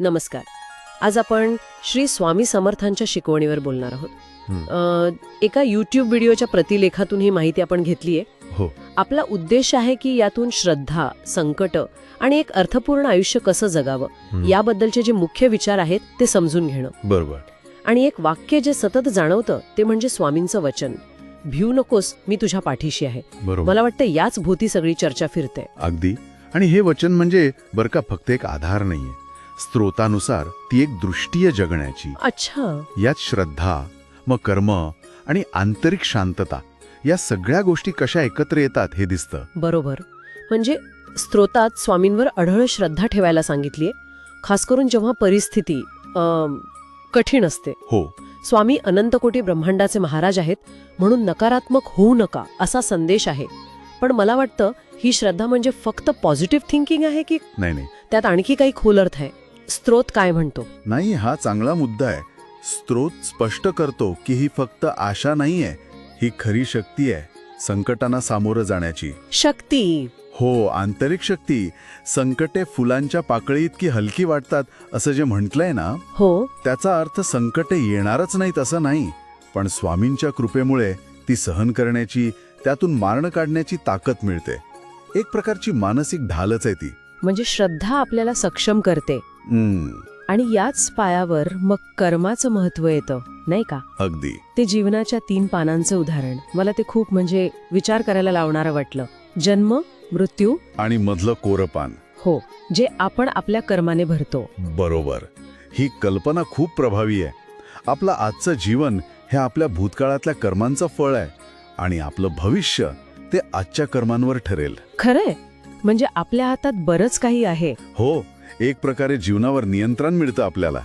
नमस्कार. आज आपण श्री स्वामी समर्थांच्या शिकवणीवर बोलणार आहोत. एका युट्यूब व्हिडिओच्या प्रतिलेखातून ही माहिती आपण घेतलीय. हो. आपला उद्देश आहे की यातून श्रद्धा संकट आणि एक अर्थपूर्ण आयुष्य कसं जगावं. याबद्दलचे जे मुख्य विचार आहेत ते समजून घेणं. बरोबर. आणि एक वाक्य जे सतत जाणवतं ते म्हणजे स्वामींचं वचन. भिऊ नकोस मी तुझ्या पाठीशी आहे. मला वाटतं याच भोवती सगळी चर्चा फिरते. अगदी. आणि हे वचन म्हणजे बरं का फक्त एक आधार नाहीये. स्त्रोतानुसार ती एक दृष्टी आहे जगण्याची. अच्छा. यात श्रद्धा मग कर्म आणि आंतरिक शांतता या सगळ्या गोष्टी कशा एकत्र येतात हे दिसतं. बरोबर. म्हणजे स्त्रोतात स्वामींवर अढळ श्रद्धा ठेवायला सांगितलीये खास करून जेव्हा परिस्थिती कठीण असते. हो. स्वामी अनंतकोटी ब्रह्मांडाचे महाराज आहेत म्हणून नकारात्मक होऊ नका असा संदेश आहे. पण मला वाटतं ही श्रद्धा म्हणजे फक्त पॉझिटिव्ह थिंकिंग आहे की नाही नाही. त्यात आणखी काही खोल अर्थ आहे? स्त्रोत काय म्हणतो? नाही हा चांगला मुद्दा आहे. स्त्रोत स्पष्ट करतो की ही फक्त आशा नाहीये ही खरी शक्ती आहे संकटांना सामोरं जाण्याची. शक्ती. हो आंतरिक शक्ती. संकटे फुलांच्या पाकळी इतकी हलकी वाटतात असं जे म्हटलंय ना हो. त्याचा अर्थ संकटे येणारच नाहीत असं नाही पण स्वामींच्या कृपेमुळे ती सहन करण्याची त्यातून मार्ण काढण्याची ताकद मिळते. एक प्रकारची मानसिक ढालच आहे ती. म्हणजे श्रद्धा आपल्याला सक्षम करते. आणि याच पायावर मग कर्माचं महत्त्व येतं नाही का? अगदी. ते जीवनाच्या तीन पानांचं उदाहरण. मला ते खूप म्हणजे विचार करायला लावणारं वाटलं. जन्म मृत्यू आणि मधलं कोरपान. हो जे आपण आपल्या कर्माने भरतो. बरोबर. ही कल्पना खूप प्रभावी आहे. आपलं आजचं जीवन हे आपल्या भूतकाळातल्या कर्मांचं फळ आहे आणि आपलं भविष्य ते आजच्या कर्मांवर ठरेल. खरंय. म्हणजे आपल्या हातात बरंच काही आहे. हो. एक प्रकारे जीवनावर नियंत्रण मिळतं आपल्याला.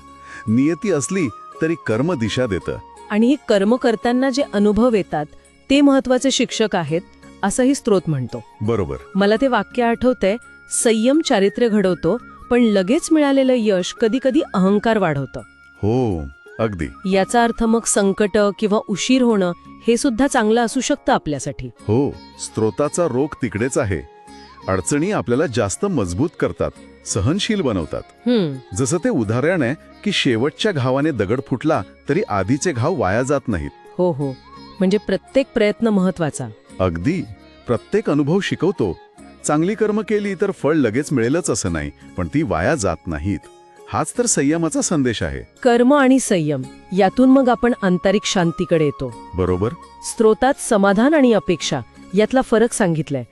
नियती असली तरी कर्म दिशा देतं. आणि हे कर्म करताना जे अनुभव येतात ते महत्त्वाचे शिक्षक आहेत असंही स्त्रोत म्हणतो. बरोबर. मला ते वाक्य आठवतंय संयम चारित्र्य घडवतो पण लगेच मिळालेलं यश कधी कधी अहंकार वाढवतं. हो अगदी. याचा अर्थ मग संकट किंवा उशीर होणं हे सुद्धा चांगलं असू शकतं आपल्यासाठी. हो स्त्रोताचा रोग तिकडेच आहे. अडचणी आपल्याला जास्त मजबूत करतात. सहनशील बनवतात. हम्म. जसं ते उदाहरण आहे की शेवटच्या घावाने दगड फुटला तरी आधीचे घाव वाया जात नाहीत. हो हो. म्हणजे प्रत्येक प्रयत्न महत्त्वाचा. अगदी. प्रत्येक अनुभव शिकवतो. चांगली कर्म केली तर फळ लगेच मिळेलच असं नाही पण ती वाया जात नाहीत. हाच तर संयमाचा संदेश आहे. कर्म आणि संयम यातून मग आपण आंतरिक शांतीकडे येतो. बरोबर. स्त्रोतात समाधान आणि अपेक्षा यातला फरक सांगितलाय.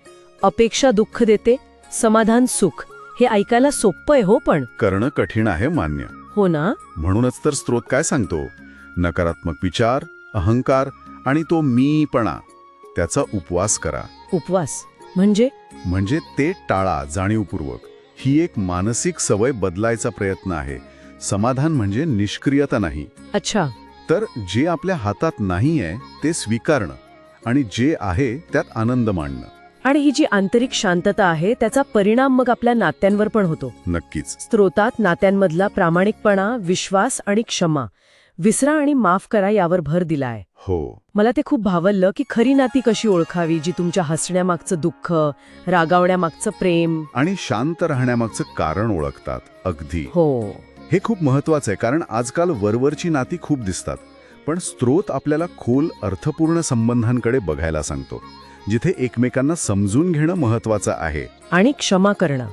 अपेक्षा दुःख देते समाधान सुख. हे ऐकायला सोपं आहे हो पण. करणं कठीण आहे मान्य. हो ना? म्हणूनच तर स्त्रोत काय सांगतो? नकारात्मक विचार अहंकार आणि तो मीपणा त्याचा उपवास करा. उपवास? म्हणजे? म्हणजे ते टाळा जाणीवपूर्वक. ही एक मानसिक सवय बदलायचा प्रयत्न आहे. समाधान म्हणजे निष्क्रियता नाही. अच्छा. तर जे आपल्या हातात नाहीये ते स्वीकारणं आणि जे आहे त्यात आनंद मानणं आणि ही जी आंतरिक शांतता आहे त्याचा परिणाम मग आपल्या नात्यांवर पण होतो. नक्कीच. स्त्रोतात नात्यांमधला प्रामाणिकपणा विश्वास आणि क्षमा. विसरा आणि माफ करा यावर भर दिला आहे हो. मला ते खूप भावललं की खरी नाती कशी ओळखावी जी तुमच्या हसण्यामागचं दुःख रागावण्यामागचं प्रेम. आणि शांत राहण्यामागचं कारण ओळखतात अगदी. हो. हे खूप महत्वाचं आहे कारण आजकाल वरवरची नाती खूप दिसतात. पण स्त्रोत आपल्याला खोल अर्थपूर्ण संबंधांकडे बघायला सांगतो. जिथे एकमेकांना समजून घेणं महत्वाचं आहे. आणि क्षमा करणं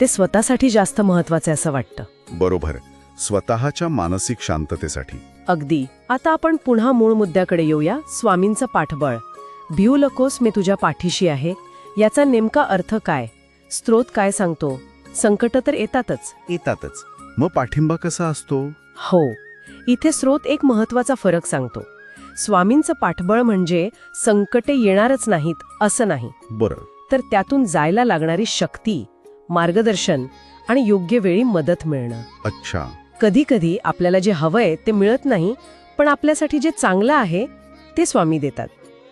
ते स्वतःसाठी जास्त महत्त्वाचे असं वाटतं. बरोबर. स्वतःच्या मानसिक शांततेसाठी. अगदी. आता आपण पुन्हा मूळ मुद्द्याकडे येऊया. स्वामींचं पाठबळ. भिऊ लकोस मी तुझ्या पाठीशी आहे. याचा नेमका अर्थ काय? स्त्रोत काय सांगतो? संकट तर येतातच. येतातच. मग पाठिंबा कसा असतो? हो. इथे स्रोत एक महत्त्वाचा फरक सांगतो. स्वामींचं पाठबळ म्हणजे संकटे येणारच नाहीत असं नाही. बरं. तर त्यातून जायला लागणारी शक्ती मार्गदर्शन आणि योग्य वेळी मदत मिळणं. अच्छा. कधी कधी आपल्याला जे हवंय ते मिळत नाही पण आपल्यासाठी जे चांगलं आहे ते स्वामी देतात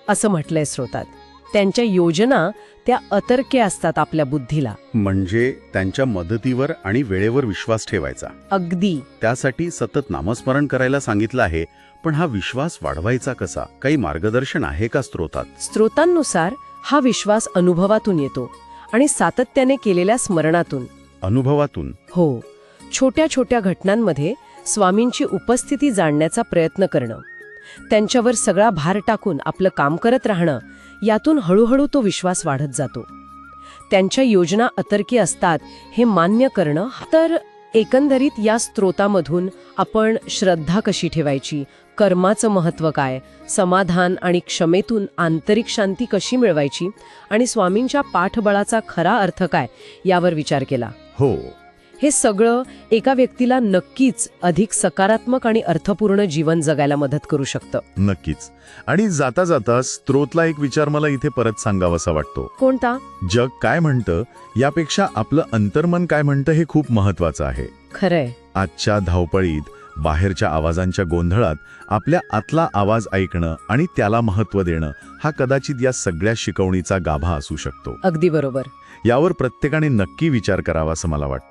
असं म्हटलंय स्रोतात त्यांच्या योजना त्या अतर्क्य असतात आपल्या बुद्धीला. म्हणजे त्यांच्या मदतीवर आणि वेळेवर विश्वास ठेवायचा. अगदी. त्यासाठी सतत नामस्मरण करायला सांगितलं आहे पण हा विश्वास वाढवायचा कसा? काही मार्गदर्शन आहे का स्त्रोतात स्त्रोतांनुसार हा विश्वास अनुभवातून येतो आणि सातत्याने केलेल्या स्मरणातून. अनुभवातून? हो. छोट्या छोट्या घटनांमध्ये स्वामींची उपस्थिती जाणण्याचा प्रयत्न करणं. त्यांच्यावर सगळा भार टाकून आपलं काम करत राहणं यातून हळूहळू तो विश्वास वाढत जातो. त्यांच्या योजना अतर्की असतात हे मान्य करणं. तर एकंदरीत या स्त्रोतामधून आपण श्रद्धा कशी ठेवायची? कर्माचं महत्त्व काय? समाधान आणि क्षमेतून आंतरिक शांती कशी मिळवायची? आणि स्वामींच्या पाठबळाचा खरा अर्थ काय? यावर विचार केला. हो. हे सगळं एका व्यक्तीला नक्कीच अधिक सकारात्मक आणि अर्थपूर्ण जीवन जगायला मदत करू शकतं. नक्कीच. आणि जाता जाता स्त्रोतला एक विचार मला इथे परत सांगावासा वाटतो. कोणता? जग काय म्हणतं यापेक्षा आपलं अंतर्मन काय म्हणतं हे खूप महत्वाचं आहे. खरंय. आजच्या धावपळीत बाहेरच्या आवाजांच्या गोंधळात आपल्या आतला आवाज ऐकणं आणि त्याला महत्त्व देणं हा कदाचित या सगळ्या शिकवणीचा गाभा असू शकतो. अगदी बरोबर. यावर प्रत्येकाने नक्की विचार करावा असं मला वाटतं.